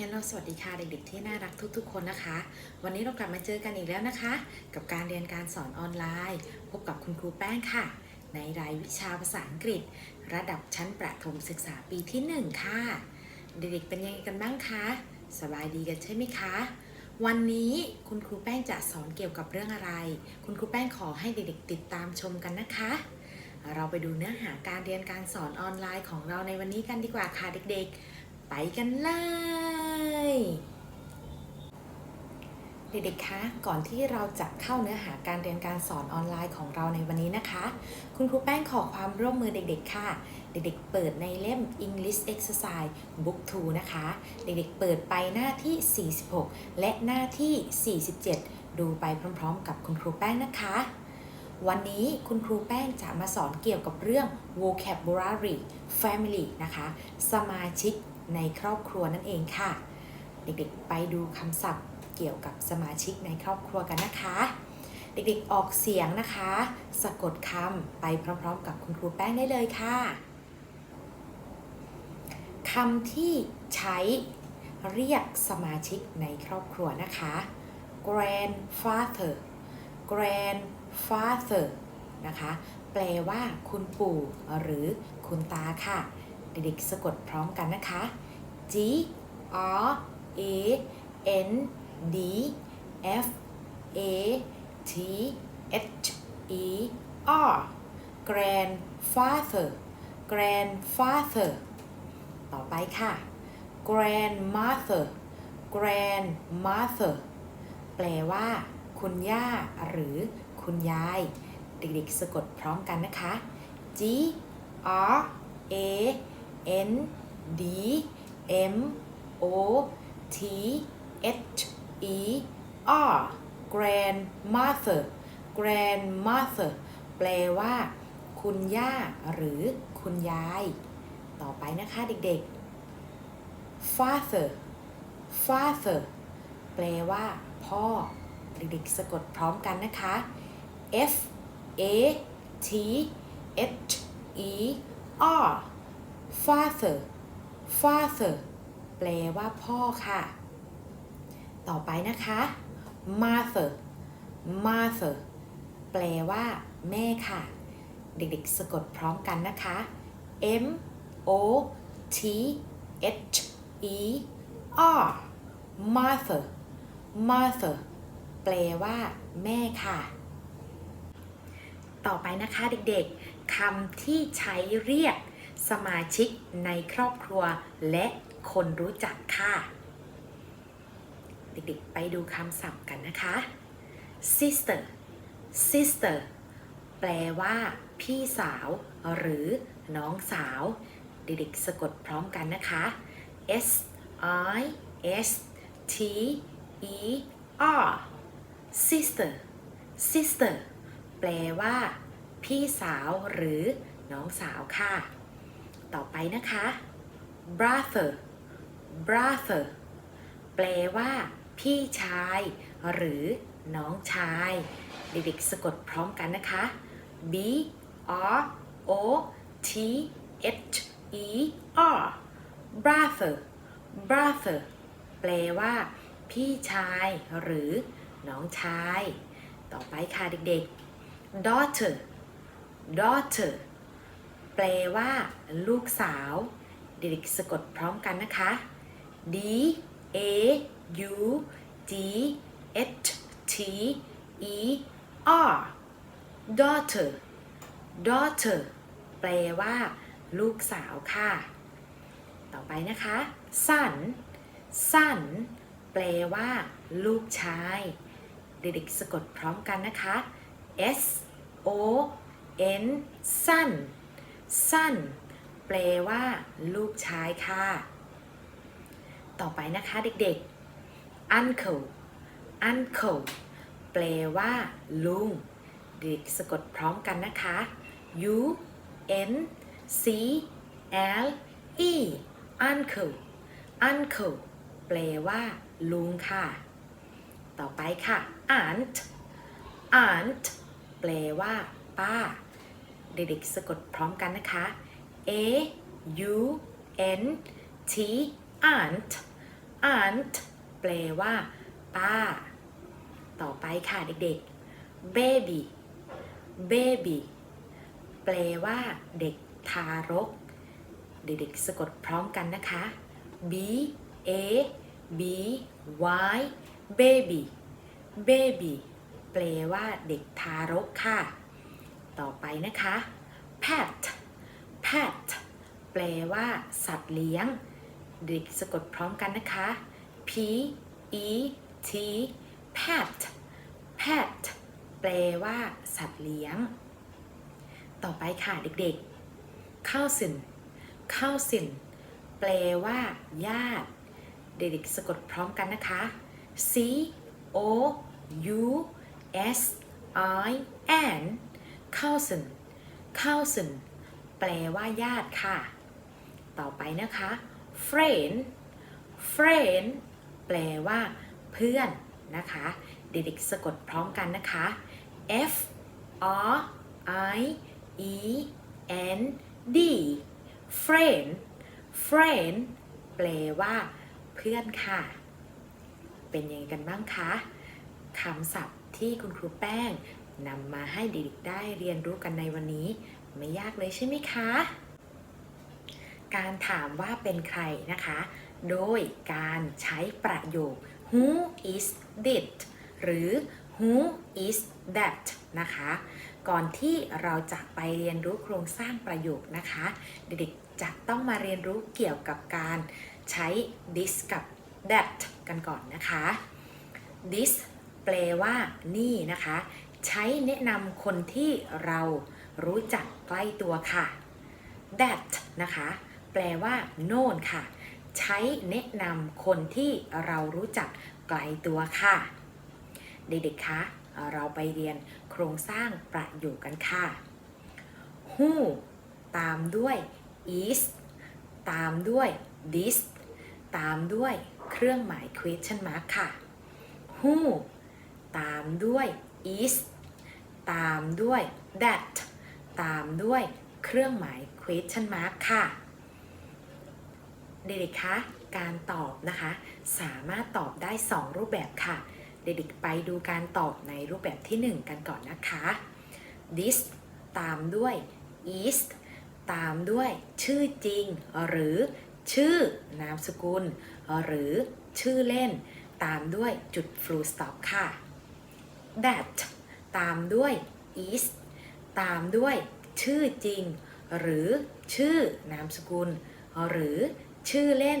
ฮลโลสวัสดีค่ะเด็กๆที่น่ารักทุกๆ คนนะคะ วันนี้เรากลับมาเจอกันอีกแล้วนะคะ กับการเรียนการสอนออนไลน์ พบกับคุณครูแป้งค่ะ ในรายวิชาภาษาอังกฤษ ระดับชั้นประถมศึกษาปีที่ 1 ค่ะ เด็กๆเป็นยังไงกันบ้างคะสบายดีกันใช่ไหมคะ วันนี้คุณครูแป้งจะสอนเกี่ยวกับเรื่องอะไร คุณครูแป้งขอให้เด็กๆติดตามชมกันนะคะ เราไปดูเนื้อหาการเรียนการสอนออนไลน์ของเราในวันนี้กันดีกว่าค่ะเด็กๆ ไปกันเลย เด็กๆ คะ ก่อนที่เราจะเข้าเนื้อหาการเรียนการสอนออนไลน์ของเราในวันนี้นะคะ คุณครูแป้งขอความร่วมมือเด็กๆ ค่ะ เด็กๆ เปิดในเล่ม English Exercise Book 2 นะคะ เด็กๆ เปิดไปหน้าที่ 46 และหน้าที่ 47 ดูไปพร้อมๆ กับคุณครูแป้งนะคะวันนี้คุณครูแป้งจะมาสอนเกี่ยวกับเรื่อง vocabulary family นะคะ สมาชิก ในครอบครัวนั่นเองค่ะ เด็กๆไปดูคำศัพท์เกี่ยวกับสมาชิกในครอบครัวกันนะคะ เด็กๆออกเสียงนะคะ สะกดคำไปพร้อมๆ กับคุณครูแป้งได้เลยค่ะคำที่ใช้เรียกสมาชิกในครอบครัวนะคะ grandfather grandfather นะคะ แปลว่าคุณปู่หรือคุณตาค่ะ เด็กๆสะกดพร้อมกันนะคะ G R A N D F A T H E R grandfather grandfather ต่อไปค่ะ grandmother grandmother แปลว่า คุณย่า หรือคุณยาย เด็กๆสะกดพร้อมกันนะคะ G R A N D M O T H E R grandmother grandmother แปลว่า คุณย่าหรือคุณยาย ต่อไปนะคะเด็กๆ father father แปลว่า พ่อ เด็กๆสะกดพร้อมกันนะคะ F A T H E R father father แปลว่าพ่อค่ะ ต่อไปนะคะ mother mother แปลว่า แม่ค่ะ เด็กๆ สะกดพร้อมกันนะคะ M O T H E R mother mother แปลว่า แม่ค่ะ ต่อไปนะคะเด็กๆคำที่ใช้เรียก สมาชิกในครอบครัวและคนรู้จักค่ะ เด็กๆ ไปดูคำศัพท์กันนะคะ sister sister แปลว่า พี่สาว หรือน้องสาว เด็กๆ สะกดพร้อมกันนะคะ S I S T E R sister sister แปลว่า พี่สาวหรือน้องสาวค่ะ ต่อไปนะคะ brother brother แปลว่า พี่ชาย หรือน้องชาย เด็กๆสะกดพร้อมกันนะคะ B R O T H E R brother brother แปลว่า พี่ชาย หรือ น้องชาย ต่อไปค่ะเด็กๆ daughter daughter แปลว่า ลูกสาวเด็กสะกดพร้อมกันนะคะ D A U G H T E R daughter daughter แปลว่า ลูกสาวค่ะ ต่อไปนะคะ son son แปลว่า ลูกชาย เด็กๆสะกดพร้อมกันนะคะ S O N son son แปลว่า ลูกชายค่ะ ต่อไปนะคะเด็กๆ uncle uncle แปลว่า ลุง เด็กสะกดพร้อมกันนะคะ U N C L E uncle uncle แปลว่า ลุงค่ะ ต่อไปค่ะ aunt aunt แปลว่า ป้า เด็กๆสะกดพร้อมกันนะคะ A U N T aunt aunt แปลว่า ป้า ต่อไปค่ะเด็กๆ baby baby แปลว่าเด็กทารก เด็กๆสะกดพร้อมกันนะคะ b a b y baby baby แปลว่าเด็กทารกค่ะ ต่อไปนะคะ pet pet แปลว่าสัตว์เลี้ยง เด็กสะกดพร้อมกันนะคะ p e t pet pet แปลว่าสัตว์เลี้ยง ต่อไปค่ะเด็กๆ cousin cousin แปลว่าญาติ เด็กๆสะกดพร้อมกันนะคะ c o u s i n cousin cousin แปลว่าญาติค่ะ ต่อไปนะคะ friend friend แปลว่าเพื่อนนะคะ เด็กๆสะกดพร้อมกันนะคะ f r i e n d friend friend แปลว่า เพื่อนค่ะ เป็นยังไงกันบ้างคะคำศัพท์ที่คุณครูแป้ง นำมาให้เด็กๆได้เรียนรู้กันในวันนี้ ไม่ยากเลยใช่ไหมคะ การถามว่าเป็นใครนะคะ โดยการใช้ประโยค who is this หรือ who is that นะคะ ก่อนที่เราจะไปเรียนรู้โครงสร้างประโยคนะคะ เด็กๆจะต้องมาเรียนรู้เกี่ยวกับการใช้ this กับ that กันก่อนนะคะ this แปลว่านี่นะคะ ใช้แนะนำคนที่เรารู้จักใกล้ตัวค่ะ that นะคะ แปลว่าโน่นค่ะ ใช้แนะนำคนที่เรารู้จักไกลตัวค่ะ เด็กๆคะเราไปเรียนโครงสร้างประโยคกันค่ะ who ตามด้วย is ตามด้วย this ตามด้วยเครื่องหมาย question mark ค่ะ who ตามด้วย is ตามด้วย that ตามด้วยเครื่องหมาย question mark ค่ะ เด็กๆคะการตอบนะคะ สามารถตอบได้ 2 รูปแบบค่ะ เด็กๆไปดูการตอบในรูปแบบที่ 1 กันก่อนนะคะ this ตามด้วย is ตามด้วยชื่อจริง หรือชื่อนามสกุล หรือชื่อเล่น ตามด้วยจุด full stop ค่ะ that ตามด้วย is ตามด้วยชื่อจริง หรือชื่อนามสกุล หรือชื่อเล่น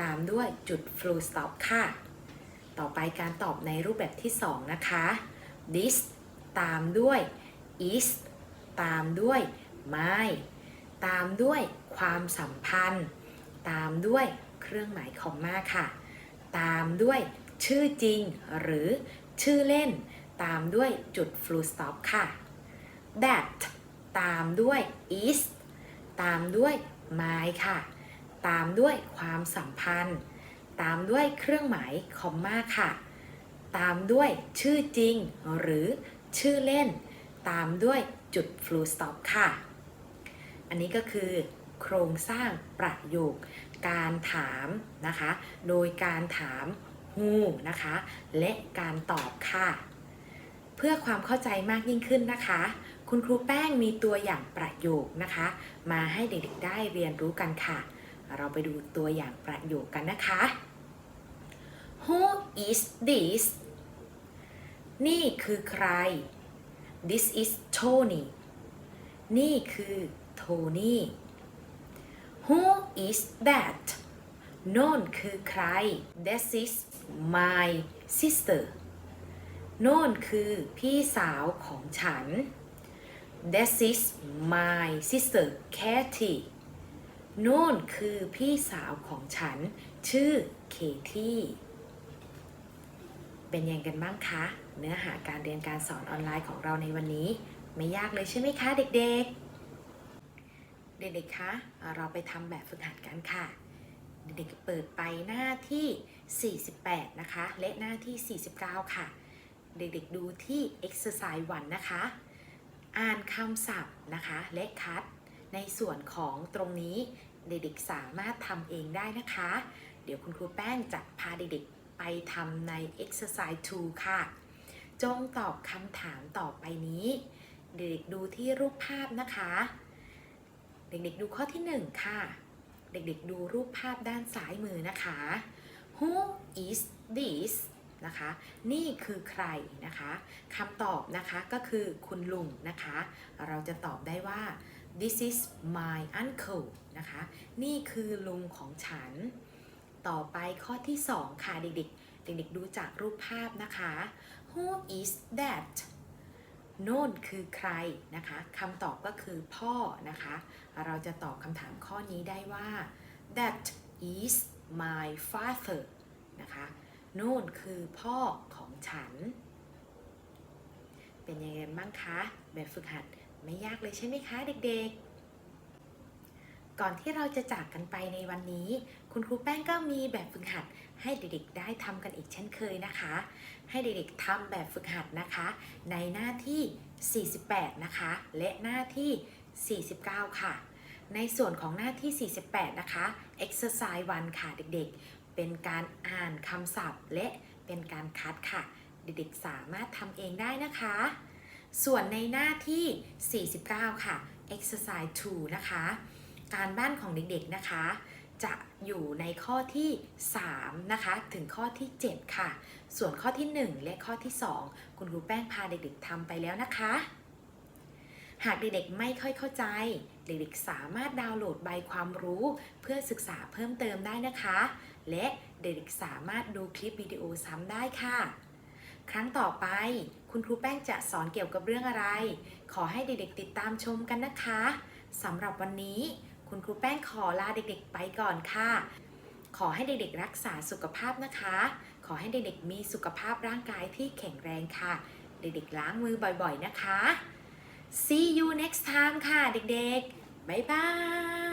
ตามด้วยจุด full stop ค่ะ ต่อไปการตอบในรูปแบบที่ 2 นะคะ this ตามด้วย is ตามด้วย my ตามด้วยความสัมพันธ์ ตามด้วยเครื่องหมายคอมมาค่ะ ตามด้วยชื่อจริงหรือชื่อเล่น ตามด้วยจุด full stop ค่ะ that ตามด้วย is ตามด้วย my ค่ะ ตามด้วยความสัมพันธ์ ตามด้วยเครื่องหมายคอมมาค่ะ ตามด้วยชื่อจริงหรือชื่อเล่น ตามด้วยจุด full stop ค่ะ อันนี้ก็คือโครงสร้างประโยค การถามนะคะ โดยการถาม who นะคะ และการตอบค่ะ เพื่อความเข้าใจมากยิ่งขึ้นนะคะ คุณครูแป้งมีตัวอย่างประโยคนะคะ มาให้เด็กๆได้เรียนรู้กันค่ะ เราไปดูตัวอย่างประโยคกันนะคะ Who is this นี่คือใคร This is Tony นี่คือโทนี่ Who is that โน่นคือใคร That is my sister โน่นคือพี่สาวของฉัน That is my sister Katie โน่นคือพี่สาวของฉัน ชื่อเคที่เป็นยังไงกันบ้างคะ เนื้อหาการเรียนการสอนออนไลน์ของเราในวันนี้ ไม่ยากเลยใช่ไหมคะเด็กๆ เด็กๆคะเราไปทำแบบฝึกหัดกันค่ะ เด็กๆเปิดไปหน้าที่ 48 นะคะ และหน้าที่ 49 ค่ะ เด็กๆดูที่ exercise 1 นะคะ อ่านคำศัพท์นะคะ และคัด ในส่วนของตรงนี้เด็กๆสามารถทำเองได้นะคะ เดี๋ยวคุณครูแป้งจะพาเด็กๆไปทำใน exercise 2 ค่ะ จงตอบคำถามต่อไปนี้ เด็กๆดูที่รูปภาพนะคะ เด็กๆดูข้อที่ 1 ค่ะ เด็กๆดูรูปภาพด้านซ้ายมือนะคะ Who is this นะคะ นี่คือใครนะคะคำตอบนะคะก็คือคุณลุงนะคะ เราจะตอบได้ว่า this is my uncle นะคะ นี่คือลุงของฉัน ต่อไปข้อที่ 2 ค่ะเด็กๆ เด็กๆดูจากรูปภาพนะคะ who is that โน่นคือใครนะคะคำตอบก็คือพ่อนะคะ เราจะตอบคำถามข้อนี้ได้ว่า that is my father นะคะ น่นคือพ่อของฉัน เป็นยังไงบ้างคะ แบบฝึกหัดไม่ยากเลยใช่ไหมคะเด็กๆ ก่อนที่เราจะจากกันไปในวันนี้ คุณครูแป้งก็มีแบบฝึกหัด ให้เด็กๆได้ทำกันอีกเช่นเคยนะคะ ให้เด็กๆทำแบบฝึกหัดนะคะ ในหน้าที่ 48 นะคะ และหน้าที่ 49 ค่ะในส่วนของหน้าที่ 48 นะคะ exercise 1 ค่ะเด็กๆ เป็นการอ่านคำศัพท์ และเป็นการคัดค่ะ เด็กๆสามารถทำเองได้นะคะ ส่วนในหน้าที่ 49 ค่ะ exercise 2 นะคะ การบ้านของเด็กๆนะคะ จะอยู่ในข้อที่ 3 นะคะ ถึงข้อที่ 7 ค่ะ ส่วนข้อที่ 1 และข้อที่ 2 คุณครูแป้งพาเด็กๆทำไปแล้วนะคะหากเด็กๆไม่ค่อยเข้าใจ เด็กๆสามารถดาวน์โหลดใบความรู้เพื่อศึกษาเพิ่มเติมได้นะคะ และเด็กสามารถดูคลิปวิดีโอซ้ำได้ค่ะ ครั้งต่อไปคุณครูแป้งจะสอนเกี่ยวกับเรื่องอะไร ขอให้เด็กๆติดตามชมกันนะคะสำหรับวันนี้ คุณครูแป้งขอลาเด็กๆไปก่อนค่ะ ขอให้เด็กๆรักษาสุขภาพนะคะ ขอให้เด็กๆมีสุขภาพร่างกายที่แข็งแรงค่ะ เด็กๆล้างมือบ่อยๆนะคะ See you next time ค่ะเด็กๆ บ๊ายบาย